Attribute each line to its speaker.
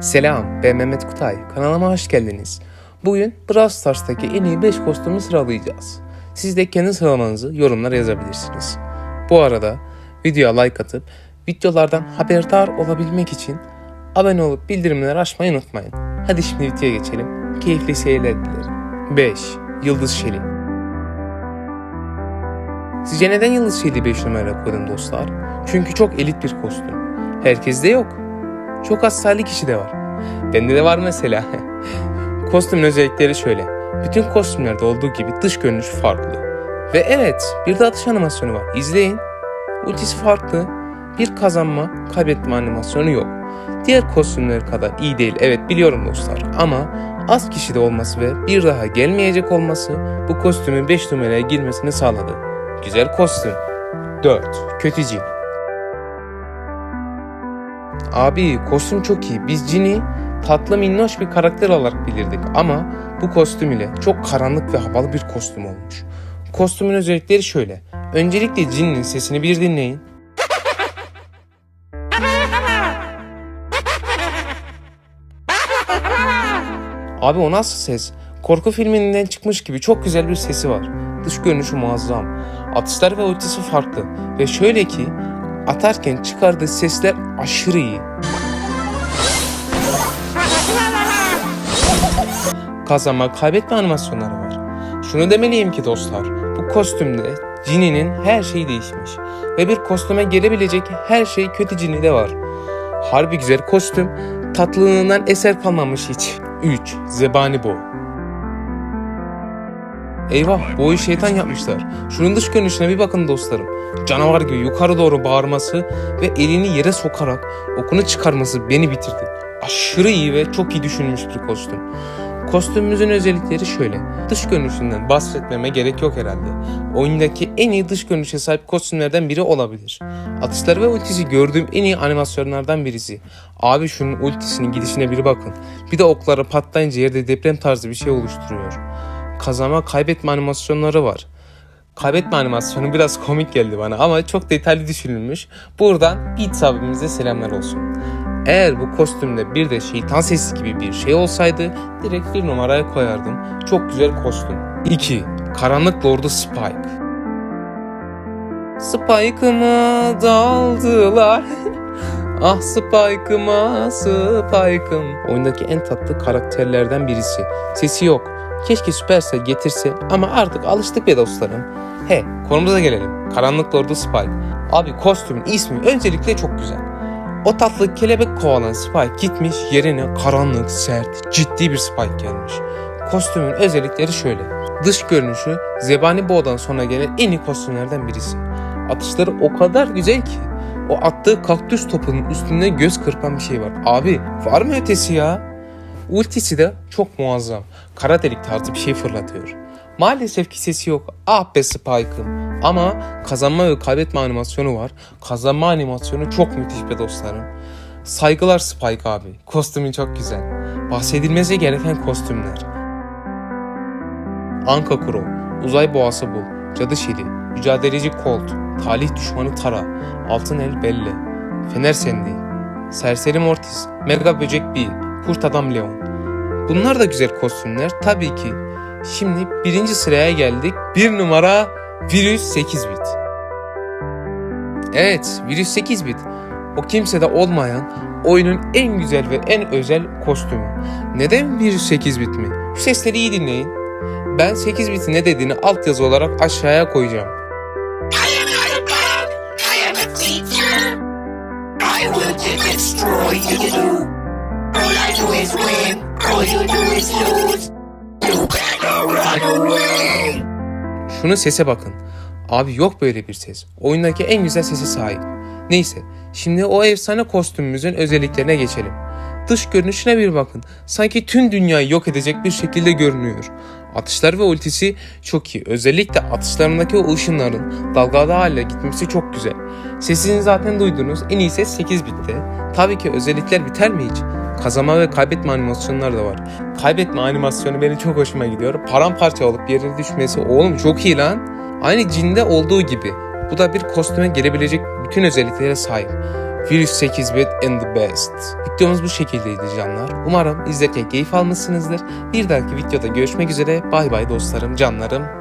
Speaker 1: Selam, ben Mehmet Kutay. Kanalıma hoş geldiniz. Bugün Brawl Stars'taki en iyi 5 kostümü sıralayacağız. Siz de kendi sıralamanızı yorumlara yazabilirsiniz. Bu arada videoya like atıp videolardan haberdar olabilmek için abone olup bildirimleri açmayı unutmayın. Hadi şimdi videoya geçelim. Keyifli seyirler dilerim. 5. Yıldız Şeli Sizce neden Yıldız Şeli'yi 5 numara koydum dostlar? Çünkü çok elit bir kostüm. Herkeste yok. Çok az sayılı kişi de var. Bende de var mesela. Kostümün özellikleri şöyle. Bütün kostümlerde olduğu gibi dış görünüşü farklı. Ve evet bir de atış animasyonu var. İzleyin. Ultisi farklı. Bir kazanma, kaybetme animasyonu yok. Diğer kostümler kadar iyi değil evet biliyorum dostlar ama az kişide olması ve bir daha gelmeyecek olması bu kostümün 5 numaraya girmesini sağladı. Güzel kostüm. 4. Kötü cin. Abi kostüm çok iyi. Biz Jin'i tatlı minnoş bir karakter olarak bilirdik ama bu kostüm ile çok karanlık ve havalı bir kostüm olmuş. Kostümün özellikleri şöyle. Öncelikle Jin'in sesini bir dinleyin. Abi o nasıl ses? Korku filminden çıkmış gibi çok güzel bir sesi var. Dış görünüşü muazzam. Atışlar ve ultisi farklı. Ve şöyle ki atarken çıkardığı sesler aşırı iyi. Kazanma, kaybetme animasyonları var. Şunu demeliyim ki dostlar, bu kostümde Jinny'nin her şeyi değişmiş. Ve bir kostüme gelebilecek her şey kötü Jinny de var. Harbi güzel kostüm, tatlılığından eser kalmamış hiç. 3. Zebani Bo Eyvah boyu şeytan yapmışlar. Şunun dış görünüşüne bir bakın dostlarım. Canavar gibi yukarı doğru bağırması ve elini yere sokarak okunu çıkarması beni bitirdi. Aşırı iyi ve çok iyi düşünülmüş bir kostüm. Kostümümüzün özellikleri şöyle. Dış görünüşünden bahsetmeme gerek yok herhalde. Oyundaki en iyi dış görünüşe sahip kostümlerden biri olabilir. Atışları ve ultisi gördüğüm en iyi animasyonlardan birisi. Abi şunun ultisinin gidişine bir bakın. Bir de okları patlayınca yerde deprem tarzı bir şey oluşturuyor kazanma kaybetme animasyonları var. Kaybetme animasyonu biraz komik geldi bana ama çok detaylı düşünülmüş. Buradan Beats abimize selamlar olsun. Eğer bu kostümde bir de şeytan sesi gibi bir şey olsaydı direkt bir numaraya koyardım. Çok güzel kostüm. 2. Karanlık Lordu Spike. Spike'ıma daldılar. ah Spike'ıma Spike'ım. Oyundaki en tatlı karakterlerden birisi. Sesi yok. Keşke Supercell getirse ama artık alıştık be dostlarım. He konumuza gelelim. Karanlık Lordu Spike. Abi kostümün ismi öncelikle çok güzel. O tatlı kelebek kovalan Spike gitmiş yerine karanlık, sert, ciddi bir Spike gelmiş. Kostümün özellikleri şöyle. Dış görünüşü Zebani Bo'dan sonra gelen en iyi kostümlerden birisi. Atışları o kadar güzel ki. O attığı kaktüs topunun üstünde göz kırpan bir şey var. Abi var mı ötesi ya? Ultisi de çok muazzam. Kara delik tarzı bir şey fırlatıyor. Maalesef ki sesi yok. Ah be Spike'ım. Ama kazanma ve kaybetme animasyonu var. Kazanma animasyonu çok müthiş be dostlarım. Saygılar Spike abi. Kostümün çok güzel. Bahsedilmesi gereken kostümler. Anka Kuro, Uzay Boğası Bul, Cadı Şili, Mücadeleci Colt, Talih Düşmanı Tara, Altın El Belle, Fener Sendi, Serseri Mortis, Mega Böcek Bee, Kurt Adam Leon. Bunlar da güzel kostümler tabii ki. Şimdi birinci sıraya geldik. Bir numara Virüs 8 bit. Evet Virüs 8 bit. O kimsede olmayan oyunun en güzel ve en özel kostümü. Neden Virüs 8 bit mi? Şu sesleri iyi dinleyin. Ben 8 bitin ne dediğini altyazı olarak aşağıya koyacağım.
Speaker 2: I will destroy you. I do is win. All you do is lose. You better run away.
Speaker 1: Şunun sese bakın. Abi yok böyle bir ses. Oyundaki en güzel sese sahip. Neyse, şimdi o efsane kostümümüzün özelliklerine geçelim. Dış görünüşüne bir bakın. Sanki tüm dünyayı yok edecek bir şekilde görünüyor. Atışlar ve ultisi çok iyi. Özellikle atışlarındaki o ışınların dalgalı hale gitmesi çok güzel. Sesini zaten duydunuz. En iyi ses 8 bitte. Tabii ki özellikler biter mi hiç? Kazanma ve kaybetme animasyonları da var. Kaybetme animasyonu benim çok hoşuma gidiyor. Paramparça olup yere düşmesi oğlum çok iyi lan. Aynı cinde olduğu gibi. Bu da bir kostüme gelebilecek bütün özelliklere sahip. Virüs 8 bit and the best. Videomuz bu şekildeydi canlar. Umarım izlerken keyif almışsınızdır. Bir dahaki videoda görüşmek üzere. Bay bay dostlarım, canlarım.